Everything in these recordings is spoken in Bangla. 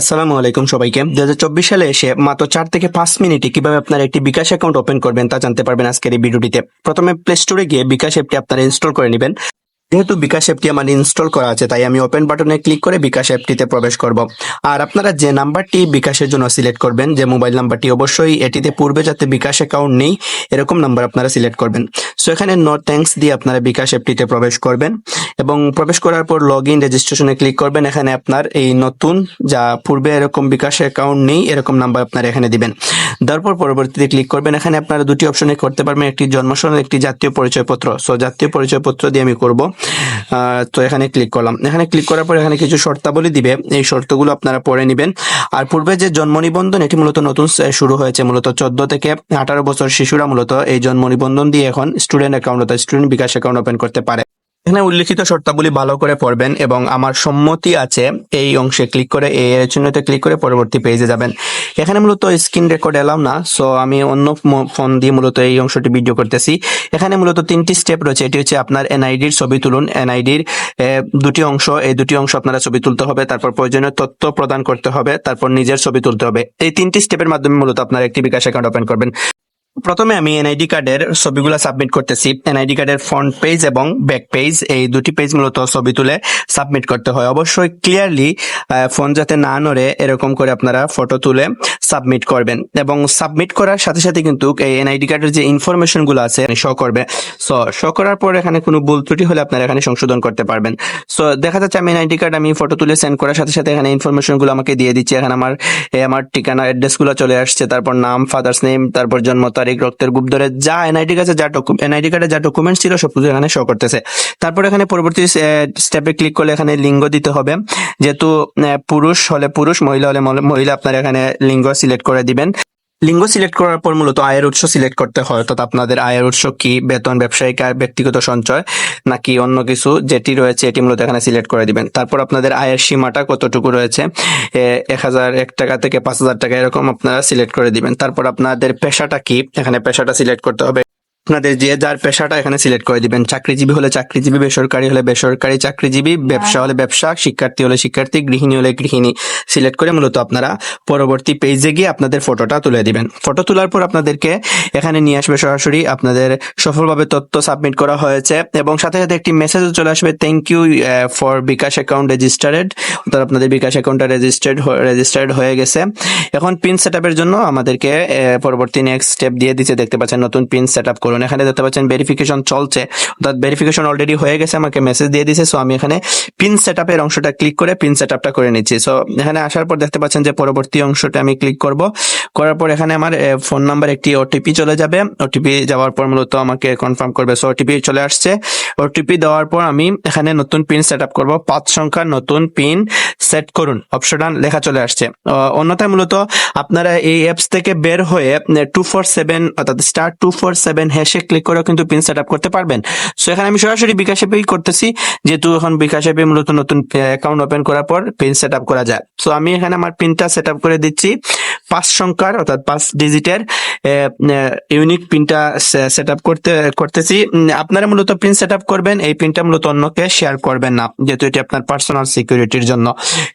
আসসালামু আলাইকুম সবাইকে। দু হাজার চব্বিশ সালে এসে মাত্র চার থেকে পাঁচ মিনিটে কীভাবে আপনার একটি বিকাশ অ্যাকাউন্ট ওপেন করবেন তা জানতে পারবেন আজকের এই ভিডিওটিতে। প্রথমে প্লে স্টোরে গিয়ে বিকাশ অ্যাপটি আপনারা ইনস্টল করে নেবেন। যেহেতু বিকাশ অ্যাপটি আমার ইনস্টল করা আছে, তাই আমি ওপেন বাটনে ক্লিক করে বিকাশ অ্যাপটিতে প্রবেশ করব। আর আপনারা যে নাম্বারটি বিকাশের জন্য সিলেক্ট করবেন, যে মোবাইল নাম্বারটি অবশ্যই এটিতে পূর্বে যাতে বিকাশ অ্যাকাউন্ট নেই, এরকম নাম্বার আপনারা সিলেক্ট করবেন। সো এখানে নো থ্যাঙ্কস দিয়ে আপনারা বিকাশ অ্যাপটিতে প্রবেশ করবেন এবং প্রবেশ করার পর লগ ইন রেজিস্ট্রেশনে ক্লিক করবেন। এখানে আপনার এই নতুন যা পূর্বে এরকম বিকাশ অ্যাকাউন্ট নেই, এরকম নাম্বার আপনারা এখানে দিবেন। তারপর পরবর্তীতে ক্লিক করবেন। এখানে আপনারা দুটি অপশনে করতে পারবেন, একটি জন্মসনদ, একটি জাতীয় পরিচয়পত্র। সো জাতীয় পরিচয়পত্র দিয়ে আমি করব। তো এখানে ক্লিক করলাম। এখানে ক্লিক করার পর এখানে কিছু শর্তাবলী দিবে। এই শর্তগুলো আপনারা পড়ে নেবেন। আর পূর্বে যে জন্ম নিবন্ধন, এটি মূলত নতুন শুরু হয়েছে। মূলত চোদ্দ থেকে আঠারো বছর শিশুরা মূলত এই জন্ম নিবন্ধন দিয়ে এখন স্টুডেন্ট অ্যাকাউন্ট অর্থাৎ স্টুডেন্ট বিকাশ অ্যাকাউন্ট ওপেন করতে পারে। এখানে উল্লিখিত শর্তাবলী ভালো করে পড়বেন এবং আমার সম্মতি আছে এই অংশে ক্লিক করে এই চিহ্নতে ক্লিক করে পরবর্তী পেজে যাবেন। এখানে মূলত স্ক্রিন রেকর্ড এলাম না, সো আমি অন্য ফোন দিয়ে মূলত এই অংশটি ভিডিও করতেছি। এখানে মূলত তিনটি স্টেপ রয়েছে, এটি হচ্ছে আপনার এনআইডির ছবি তুলুন। এনআইডির দুটি অংশ, এই দুটি অংশ আপনারা ছবি তুলতে হবে, তারপর প্রয়োজনীয় তথ্য প্রদান করতে হবে, তারপর নিজের ছবি তুলতে হবে। এই তিনটি স্টেপের মাধ্যমে মূলত আপনার একটি বিকাশ অ্যাকাউন্ট ওপেন করবেন। প্রথমে আমি এনআইডি কার্ডের ছবিগুলো সাবমিট করতেছি। এনআইডি কার্ডের ফ্রন্ট পেজ এবং ব্যাক পেজ এই দুটি পেজ মূলত ছবি তুলে সাবমিট করতে হয়। অবশ্যই ক্লিয়ারলি ফোন যাতে না নড়ে, এরকম করে আপনারা ফটো তুলে সাবমিট করবেন। এবং সাবমিট করার সাথে সাথে কিন্তু এই এনআইডি কার্ডের যে ইনফরমেশনগুলো আছে শো করবে। সো শো করার পর এখানে কোনো ভুল ত্রুটি হলে আপনারা এখানে সংশোধন করতে পারবেন। সো দেখা যাচ্ছে আমি এনআইডি কার্ড আমি ফটো তুলে সেন্ড করার সাথে সাথে এখানে ইনফরমেশনগুলো আমাকে দিয়ে দিচ্ছে। এখানে আমার আমার ঠিকানা অ্যাড্রেসগুলো চলে আসছে। তারপর নাম ফাদার্স নেম তারপর জন্ম তারিখ, রক্তের গ্রুপ ধরে যা এনআইডি কার্ডে যা এনআইডি কার্ডে যা ডকুমেন্ট ছিল সব কিছু এখানে শো করতেছে। তারপর এখানে পরবর্তী স্টেপে ক্লিক করলে এখানে লিঙ্গ দিতে হবে। যেহেতু পুরুষ হলে পুরুষ, মহিলা হলে মহিলা আপনারা এখানে লিঙ্গ সিলেক্ট করে দিবেন। লিঙ্গ সিলেক্ট করার পর মূলত আয়ের উৎস সিলেক্ট করতে হয়। অর্থাৎ আপনাদের আয়ের উৎস কি? বেতন, ব্যবসায়িক আয়, ব্যক্তিগত সঞ্চয়, নাকি অন্য কিছু যেটি রয়েছে, এটি মূলত এখানে সিলেক্ট করে দিবেন। তারপর আপনাদের আয়ের সীমাটা কতটুকু রয়েছে? এক হাজার এক টাকা থেকে পাঁচ হাজার টাকা, এরকম আপনারা সিলেক্ট করে দিবেন। তারপর আপনাদের পেশাটা কি? এখানে পেশাটা সিলেক্ট করতে হবে। আপনাদের যে যার পেশাটা এখানে সিলেক্ট করে দিবেন। চাকরিজীবী হলে চাকরিজীবী, বেসরকারি হলে বেসরকারি চাকরিজীবী, ব্যবসা হলে ব্যবসা, শিক্ষার্থী হলে শিক্ষার্থী, গৃহিণী হলে গৃহিণী। সিলেক্ট করে মূলত আপনারা পরবর্তী পেজে গিয়ে আপনাদের ফটোটা তুলে দিবেন। ফটো তোলার পর আপনাদেরকে এখানে নিয়ে আসবে সরাসরি আপনাদের সফলভাবে তথ্য সাবমিট করা হয়েছে এবং সাথে সাথে একটি মেসেজ চলে আসবে thank you for bKash account registered অর্থাৎ আপনাদের বিকাশ অ্যাকাউন্টটা রেজিস্টার্ড রেজিস্টার্ড হয়ে গেছে। এখন পিন সেট জন্য আমাদেরকে পরবর্তী নেক্সট স্টেপ দিয়ে দিচ্ছে দেখতে পাচ্ছেন, নতুন পিন সেট আপ করুন। এখানে দেখতে পাচ্ছেন ভেরিফিকেশন চলছে। অর্থাৎ ভেরিফিকেশন অলরেডি হয়ে গেছে, আমাকে মেসেজ দিয়ে দিছে। সো আমি এখানে পিন সেট আপের অংশটা ক্লিক করে পিন সেট আপটা করে নিচ্ছি। সো এখানে আসার পর দেখতে পাচ্ছেন যে পরবর্তী অংশটা আমি ক্লিক করব। করার পর এখানে আমার ফোন নাম্বার একটি ওটিপি চলে যাবে। ওটিপি যাওয়ার পর মূলত আমাকে কনফার্ম করবে। সো ওটিপি চলে আসছে। ওটিপি দেওয়ার পর আমি এখানে নতুন পিন সেট আপ করব। পাঁচ সংখ্যার নতুন পিন সেট করুন। অপশনটা লেখা চলে আসছে। অন্যথায় মূলত আপনারা এই অ্যাপস থেকে বের হয়ে টু ফোর সেভেন অর্থাৎ স্টার টু ফোর সেভেন হ্যাশে ক্লিক করেও কিন্তু পিন সেট আপ করতে পারবেন। সো এখানে আমি সরাসরি বিকাশ অ্যাপেই করতেছি। যেহেতু এখন বিকাশ অ্যাপে মূলত নতুন অ্যাকাউন্ট ওপেন করার পর পিন সেট আপ করা যায়। সো আমি এখানে আমার পিনটা সেট আপ করে দিচ্ছি। পাঁচ সংখ্যার, অর্থাৎ পাঁচ ডিজিটের ইউনিক পিনটা সেট আপ করতে, করতেছি। আপনারা মূলত পিন সেট আপ করবেন, এই পিনটা মূলত অন্যকে শেয়ার করবেন না, যেহেতু এটি আপনার পার্সোনাল সিকিউরিটির জন্য।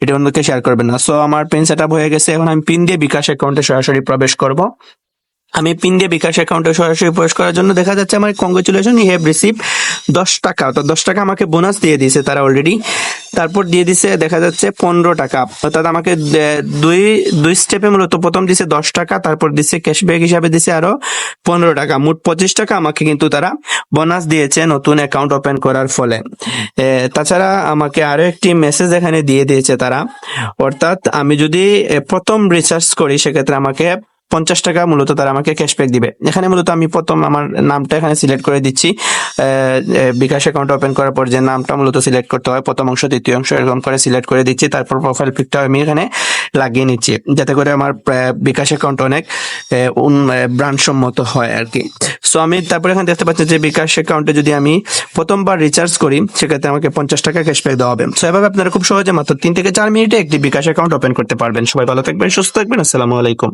এটা অন্যকে শেয়ার করবেন না। সো আমার পিন সেট আপ হয়ে গেছে। এখন আমি পিন দিয়ে বিকাশ অ্যাকাউন্টে সরাসরি প্রবেশ করব। আমি পিন দিয়ে বিকাশ অ্যাকাউন্টে সরাসরি প্রবেশ করার জন্য দেখা যাচ্ছে আমার কংগ্রেচুলেশন ইউ হ্যাভ রিসিভ দশ টাকা। অর্থাৎ দশ টাকা আমাকে বোনাস দিয়ে দিয়েছে তারা অলরেডি তারপর দিয়ে দিছে, দেখা যাচ্ছে পনেরো টাকা। অর্থাৎ আমাকে দুই দুই স্টেপে মূলত প্রথম দিছে দশ টাকা, তারপর দিছে ক্যাশব্যাক হিসাবে দিছে আরও পনেরো টাকা। মোট পঁচিশ টাকা আমাকে কিন্তু তারা বোনাস দিয়েছে নতুন অ্যাকাউন্ট ওপেন করার ফলে। তাছাড়া আমাকে আরও একটি মেসেজ এখানে দিয়ে দিয়েছে তারা। অর্থাৎ আমি যদি প্রথম রিচার্জ করি, সেক্ষেত্রে আমাকে পঞ্চাশ টাকা মূলত তারা আমাকে ক্যাশব্যাক দিবে। এখানে মূলত আমি প্রথম আমার নামটা এখানে সিলেক্ট করে দিচ্ছি। বিকাশ অ্যাকাউন্ট ওপেন করার পর যে নামটা মূলত সিলেক্ট করতে হয়, প্রথম অংশ, দ্বিতীয় অংশ, এরকম করে সিলেক্ট করে দিচ্ছি। তারপর প্রোফাইল পিকটা আমি এখানে লাগিয়ে নিচ্ছি, যাতে করে আমার বিকাশ অ্যাকাউন্ট অনেক ব্রান্ড সম্মত হয় আর কি। সো আমি তারপরে এখানে দেখতে পাচ্ছি যে বিকাশ অ্যাকাউন্টে যদি আমি প্রথমবার রিচার্জ করি, সেক্ষেত্রে আমাকে পঞ্চাশ টাকা ক্যাশব্যাক দেওয়া হবে। সো এভাবে আপনারা খুব সহজে মাত্র তিন থেকে চার মিনিটে একটি বিকাশ অ্যাকাউন্ট ওপেন করতে পারবেন। সবাই ভালো থাকবেন, সুস্থ থাকবেন। আসসালামু আলাইকুম।